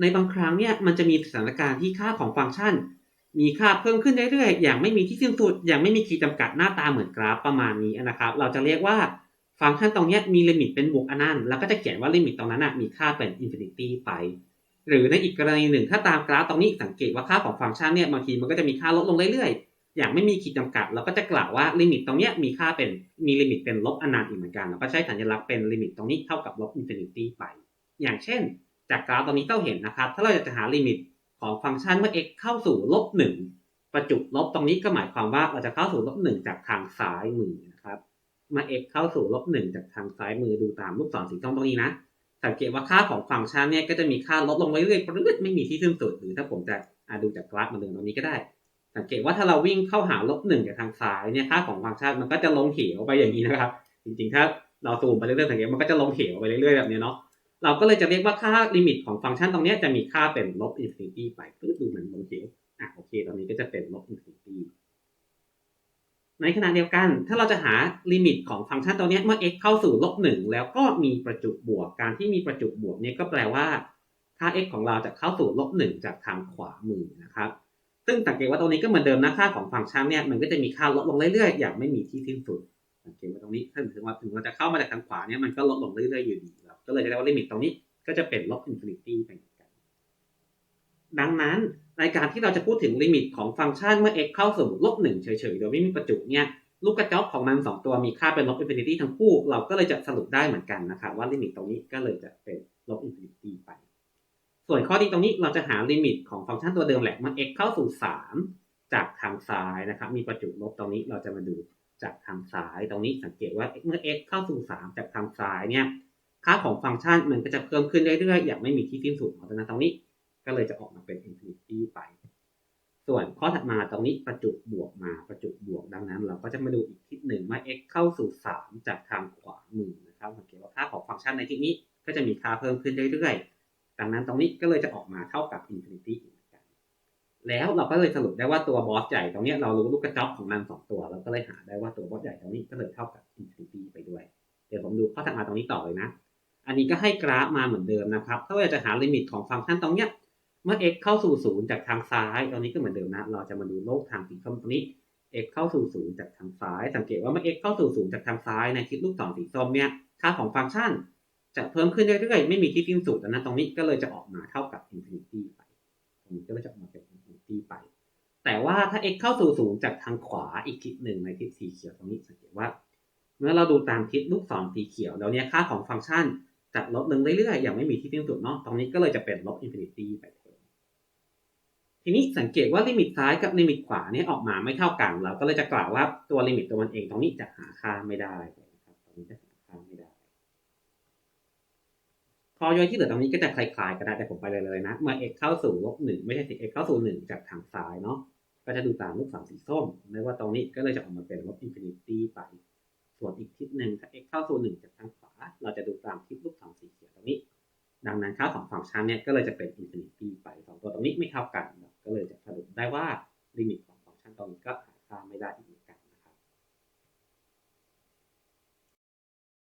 ในบางครั้งเนี่ยมันจะมีสถานการณ์ที่ค่าของฟังก์ชัน มีค่าเพิ่มขึ้นเรื่อยๆ อย่างไม่มีที่สิ้นสุด อย่างไม่มีขีดจำกัดหน้าตาเหมือนกราฟประมาณนี้นะครับ เราจะเรียกว่าฟังก์ชันตรงนี้มีลิมิตเป็นบวกอนันต์แล้วก็จะเขียนว่าลิมิตตรงนั้นนะมีค่าเป็นอินฟินิตี้ไป หรือในอีกกรณีหนึ่งถ้าตามกราฟตรงนี้สังเกตว่าค่าของฟังก์ชันเนี่ยบางทีมันก็จะมีค่าลดลงเรื่อยๆ อย่างไม่มีขีดจำกัด เราก็จะกล่าวว่าลิมิตตรงเนี้ยมีค่าเป็นมีลิมิตเป็นลบอนันต์อีกเหมือนกันเราก็ใช้สัญลักษณ์เป็นลิมิตตรงนี้เท่ากับลบอินฟินิตี้ไป อย่างเช่น จากกราฟตรงนี้เราเห็นนะครับ ถ้าเราอยากจะหาลิมิตของฟังก์ชันเมื่อ x เข้าสู่ลบหนึ่งประจุลบตรงนี้ก็หมายความว่าเราจะเข้าสู่ลบหนึ่งจากทางซ้ายมือนะครับเมื่อ x เข้าสู่ลบหนึ่งจากทางซ้ายมือดูตามลูกศรสีส้มตรงนี้นะสังเกตว่าค่าของฟังก์ชันเนี่ยก็จะมีค่าลดลงไปเรื่อยๆไม่มีที่สิ้นสุดหรือถ้าผมจะอะดูจากกราฟมาเดินตรงนี้ก็ได้ สังเกตว่าถ้าเราวิ่งเข้าหาลบหนึ่งจากทางซ้ายเนี่ยค่าของฟังก์ชันมันก็จะลงเหวไปอย่างนี้นะครับ จริงๆ ถ้าเราซูมไปเรื่อยๆสังเกตมันก็จะลงเหวไปเรื่อยๆแบบนี้เนาะ เราก็เลยจะเรียกว่าค่าลิมิตของฟังก์ชันตรงนี้จะมีค่าเป็นลบอินฟินิตี้ไปปึ๊บดูเหมือนลงเหวอะโอเคตรงนี้ก็จะเป็นลบอินฟินิตี้ในขณะเดียวกัน ถ้าเราจะหาลิมิตของฟังก์ชันตัวนี้เมื่อ x เข้าสู่ลบหนึ่งแล้วก็มีประจุบวก การที่มีประจุบวกเนี่ยก็แปลว่าค่า x ของเราจะเข้าสู่ลบหนึ่งจากทางขวามือนะครับ ซึ่งสังเกตว่าตรงนี้ก็เหมือนเดิมนะค่าของฟังก์ชันเนี่ยมันก็จะมีค่าลดลงเรื่อยๆอย่างไม่มีที่สิ้นสุดสังเกตว่าตรงนี้ถ้าถึงว่าถึงเราจะเข้ามาจากทางขวาเนี่ยมันก็ลดลงเรื่อยๆอยู่ดีครับ ก็เลยจะเรียกว่าลิมิตตรงนี้ก็จะเป็นลบอินฟินิตี้ไปกัน ดังนั้นในการที่เราจะพูดถึงลิมิตของฟังก์ชันเมื่อ x เข้าสู่ลบหนึ่งเฉยๆโดยไม่มีประจุเนี่ยลูกกระจอกของมันสองตัวมีค่าเป็นลบอินฟินิตี้ทั้งคู่ เราก็เลยจะสรุปได้เหมือนกันนะครับว่าลิมิตตรงนี้ก็เลยจะเป็นลบอินฟินิตี้ไป ส่วนข้อดีตรงนี้เราจะหาลิมิตของฟังก์ชันตัวเดิมแหละเมื่อ x เข้าสู่ 3 จากทางซ้ายนะครับมีประจุลบตรงนี้เราจะมาดูจากทางซ้ายตรงนี้สังเกตว่าเมื่อ x เข้าสู่ 3 จากทางซ้ายเนี่ย ค่าของฟังก์ชันมันก็จะเพิ่มขึ้นเรื่อยๆ อย่างไม่มีที่สิ้นสุดเพราะฉะนั้นตรงนี้ ก็เลยจะออกมาเป็นอินฟินิตี้ไป ส่วนข้อถัดมาตรงนี้ประจุบวกมาประจุบวกดังนั้น เราก็จะมาดูอีกทิศหนึ่งว่า x เข้าสู่ 3 จากทางขวามือนะครับสังเกตว่าค่าของฟังก์ชันในที่นี้ก็จะมีค่าเพิ่มขึ้นเรื่อยๆ ดังนั้นตรงนี้ก็เลยจะออกมาเท่ากับอินฟินิตี้เหมือนกันแล้วเราก็เลยสรุปได้ว่าตัวบอสใหญ่ตรงนี้เรารู้ลูกกระจอกของมันสองตัว เราก็เลยหาได้ว่าตัวบอสใหญ่ตรงนี้ก็เลยเท่ากับอินฟินิตี้ไปด้วย เดี๋ยวผมดูข้อถัดมาตรงนี้ต่อเลยนะ อันนี้ก็ให้กราฟมาเหมือนเดิมนะครับ ถ้าเราจะหาลิมิตของฟังก์ชันตรงเนี้ย เมื่อ x เข้าสู่ศูนย์จากทางซ้าย ตรงนี้ก็เหมือนเดิมนะ เราจะมาดูโลกทางสีส้มตรงนี้ x เข้าสู่ศูนย์จากทางซ้าย สังเกตว่าเมื่อ x เข้าสู่ศูนย์จากทางซ้ายในทิศลูกศรสีส้มเนี่ยค่าของฟังก์ชัน จะเพิ่มขึ้นเรื่อยๆ ไม่มีที่สิ้นสุดนะตรงนี้ก็เลยจะออกมาเท่ากับ infinity ไป ตรงนี้ก็จะออกมาเป็น infinity ไป แต่ว่าถ้า x เข้าสู่ศูนย์จากทางขวาอีกทิศหนึ่งในทิศสีเขียวตรงนี้สังเกตว่า เมื่อเราดูตามทิศลูกศรสีเขียวแล้วเนี่ยค่าของฟังก์ชัน จะลดลงเรื่อยๆ อย่างไม่มีที่สิ้นสุดเนาะ ตรงนี้ก็เลยจะเป็นลบอินฟินิตี้ไปแทนทีนี้สังเกตว่าลิมิตซ้ายกับลิมิตขวาเนี่ยออกมาไม่เท่ากัน เราก็เลยจะกล่าวว่าตัวลิมิตตัวมันเองตรงนี้จะหาค่าไม่ได้นะครับตรงนี้จะหาค่าไม่ได้ พอย่อยที่เหลือตรงนี้ก็จะคล้ายๆกันได้แต่ผมไปเลยเลยนะ เมื่อ x เข้าสู่ลบหนึ่งไม่ใช่สิ x เข้าสู่หนึ่งจากทางซ้ายเนาะ ก็จะดูตามลูกศรสีส้มไม่ว่าตรงนี้ก็เลยจะออกมาเป็นลบอินฟินิตี้ไป ส่วนอีกทิศหนึ่งถ้า x เข้าสู่1จากทางขวา เราจะดูตามทิศลูกศงสีเขียวตรงนี้ ดังนั้นค่าสองฝั่งชั้นเนี่ยก็เลยจะเป็นอินฟินิตี้ไปสองตัวตรงนี้ไม่เท่ากัน ก็เลยจะสรุปได้ว่าลิมิตของฟังก์ชันตรงนี้ก็หาค่าไม่ได้อีก